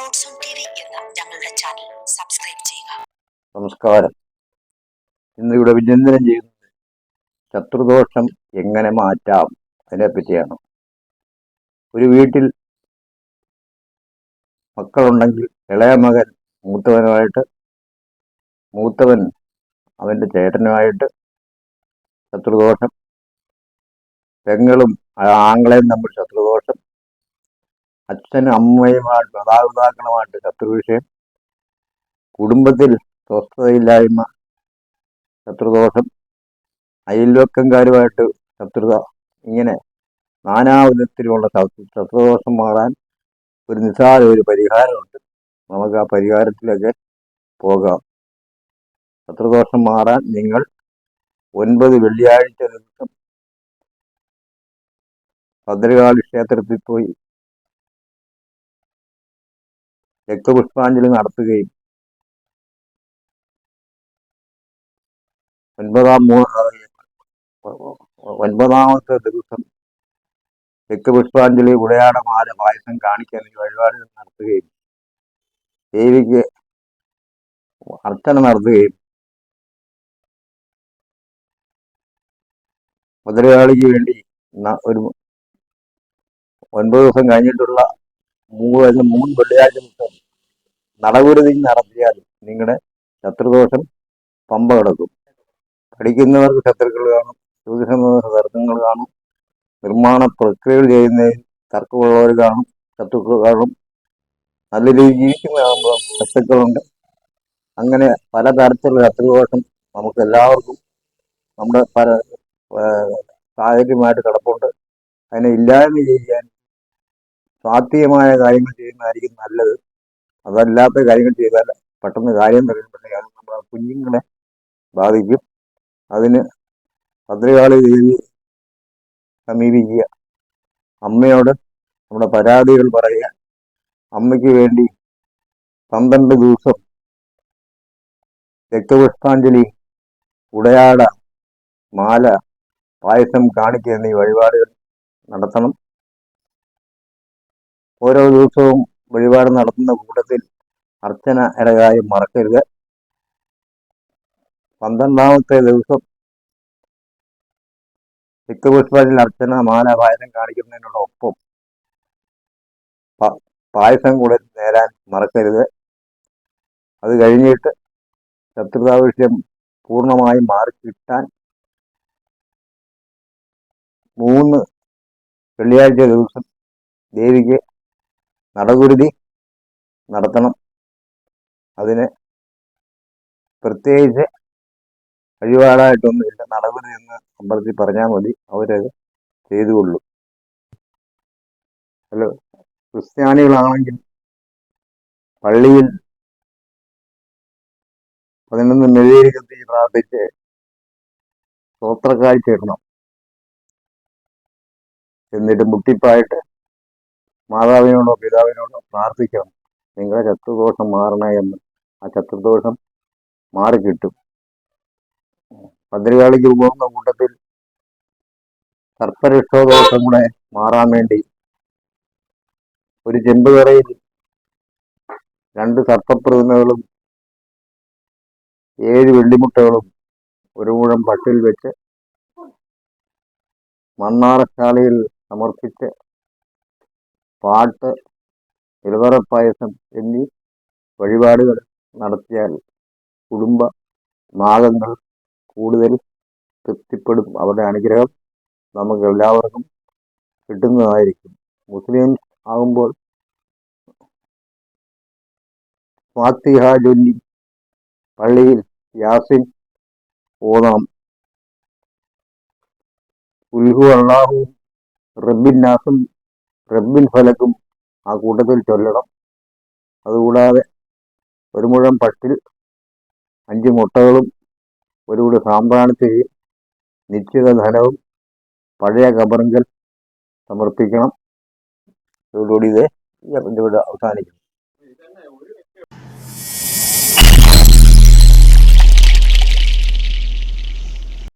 On ടി ഞങ്ങളുടെ channel subscribe ചെയ്യുക. നമസ്കാരം. ഇന്ന് ഇവിടെ വിചിന്തനം ചെയ്യുന്നത് ശത്രുദോഷം എങ്ങനെ മാറ്റാം അതിനെപ്പറ്റിയാണ് ഒരു വീട്ടിൽ മക്കളുണ്ടെങ്കിൽ ഇളയ മകൻ മൂത്തവനുമായിട്ട് മൂത്തവൻ അവന്റെ ചേട്ടനുമായിട്ട് ശത്രുദോഷം പെങ്ങളും ആങ്ങളെയും തമ്മിൽ ശത്രുദോഷം അച്ഛനും അമ്മയുമായിട്ട് മാതാപിതാക്കളുമായിട്ട് ശത്രുവിഷയം. കുടുംബത്തിൽ സ്വസ്ഥതയില്ലായ്മ ശത്രുദോഷം അയൽവക്കംകാരുമായിട്ട് ശത്രുത ഇങ്ങനെ നാനാവിധത്തിലുള്ള ശത്രു- ശത്രുദോഷം മാറാൻ ഒരു നിസ്സാര ഒരു പരിഹാരമുണ്ട്. നമുക്ക് ആ പരിഹാരത്തിലൊക്കെ പോകാം. ശത്രുദോഷം മാറാൻ നിങ്ങൾ ഒൻപത് വെള്ളിയാഴ്ച ദിവസം ഭദ്രകാളി ക്ഷേത്രത്തിൽ പോയി രക്തപുഷ്പാഞ്ജലി നടത്തുകയും ഒൻപതാം മൂ ഒൻപതാമത്തെ ദിവസം രക്തപുഷ്പാഞ്ജലി ഉടയാടമാല പായസം കാണിക്കാൻ വഴിപാട് നടത്തുകയും ദേവിക്ക് അർച്ചന നടത്തുകയും മുതലയാളിക്ക് വേണ്ടി ഒരു ഒൻപത് ദിവസം കഴിഞ്ഞിട്ടുള്ള മൂന്ന് മൂന്ന് വെള്ളിയാഴ്ച ദിവസം നടകുരുതി നടത്തിയാൽ നിങ്ങളുടെ ശത്രുദോഷം പമ്പ കിടക്കും പഠിക്കുന്നവർക്ക് ശത്രുക്കൾ കാണും ജ്യോതിഷങ്ങൾക്ക് തർക്കങ്ങൾ കാണും നിർമ്മാണ പ്രക്രിയകൾ ചെയ്യുന്നതിൽ തർക്കമുള്ളവർ കാണും ശത്രുക്കൾ കാണും. നല്ല രീതിയിൽ ജീവിക്കുന്നതാകുമ്പോൾ ശത്രുക്കളുണ്ട്. അങ്ങനെ പല തരത്തിലുള്ള ശത്രുദോഷം നമുക്ക് എല്ലാവർക്കും നമ്മുടെ പല സാഹചര്യമായിട്ട് കിടപ്പുണ്ട്. അതിനെ ഇല്ലായ്മ ചെയ്യാൻ സാധ്യമായ കാര്യങ്ങൾ ചെയ്യുന്നതായിരിക്കും നല്ലത്. അതല്ലാത്ത കാര്യങ്ങൾ ചെയ്താൽ പെട്ടെന്ന് കാര്യം തരുമ്പോഴേ അത് നമ്മുടെ കുഞ്ഞുങ്ങളെ ബാധിക്കും. അതിന് ഭദ്രകാളി ദേവി സമീപിക്കുക. അമ്മയോട് നമ്മുടെ പരാതികൾ പറയുക. അമ്മയ്ക്ക് വേണ്ടി പന്ത്രണ്ട് ദിവസം രക്തപുഷ്പാഞ്ജലി ഉടയാട മാല പായസം കാണിക്കുക എന്നീ വഴിപാടുകൾ നടത്തണം. ഓരോ ദിവസവും വഴിപാട് നടത്തുന്ന കൂട്ടത്തിൽ അർച്ചന ഇടകാര്യം മറക്കരുത്. പന്ത്രണ്ടാമത്തെ ദിവസം രക്തപുഷ്പാഞ്ജലി അർച്ചന മാല പായസം കാണിക്കുന്നതിനോടൊപ്പം പായസം കൂടെ നേരാൻ മറക്കരുത്. അത് കഴിഞ്ഞിട്ട് ശത്രുതാവിഷ്യം പൂർണമായും മാറി കിട്ടാൻ മൂന്ന് വെള്ളിയാഴ്ച ദിവസം ദേവിക്ക് നടകുരുതി നടത്തണം. അതിന് പ്രത്യേകിച്ച് വഴിപാടായിട്ടൊന്നുമില്ല നടപടി എന്ന് അമ്പലത്തിൽ പറഞ്ഞാൽ മതി. അവരത് ചെയ്തുകൊള്ളും. ഹലോ ക്രിസ്ത്യാനികളാണെങ്കിൽ പള്ളിയിൽ പതിനൊന്ന് മെഴുകി കത്തി പ്രാർത്ഥിച്ച് സ്ത്രോത്രക്കാഴ്ച ഇടണം എന്നിട്ട് മുട്ടിപ്പായിട്ട് മാതാവിനോടോ പിതാവിനോടോ പ്രാർത്ഥിക്കണം. നിങ്ങളുടെ ശത്രുദോഷം മാറണേ എന്ന്. ആ ശത്രുദോഷം മാറിക്കിട്ടും. ഭദ്രകാളിക്ക് പോകുന്ന കൂട്ടത്തിൽ സർപ്പരക്ഷോദോഷം കൂടെ മാറാൻ വേണ്ടി ഒരു ചെമ്പുകറയിൽ രണ്ട് സർപ്പപ്രതിമകളും ഏഴ് വെള്ളിമുട്ടകളും ഒരു മുഴം പട്ടിൽ വെച്ച് മണ്ണാറശാലയിൽ സമർപ്പിച്ച് പാട്ട് ഇലവറപ്പായസം എന്നീ വഴിപാടുകൾ നടത്തിയാൽ കുടുംബ നാഗങ്ങൾ കൂടുതൽ തൃപ്തിപ്പെടും. അവരുടെ അനുഗ്രഹം നമുക്ക് എല്ലാവർക്കും കിട്ടുന്നതായിരിക്കും. മുസ്ലിം ആകുമ്പോൾ ഫാത്തിഹ ചൊല്ലി പള്ളിയിൽ യാസിൻ ഓണം ഉൽഹു അള്ളാഹു റബ്ബിൻ നാസും റബ്ബിൻ ഫലക്കും ആ കൂട്ടത്തിൽ ചൊല്ലണം. അതുകൂടാതെ ഒരു മുഴം പട്ടിൽ അഞ്ച് മുട്ടകളും ഒരു കൂടി സാമ്പ്രാണിത്തിരിയും നിശ്ചിത ധനവും പഴയ കബറിങ്കൽ സമർപ്പിക്കണം. ഇതോടുകൂടി ഇത് ഇവിടെ അവസാനിക്കുന്നു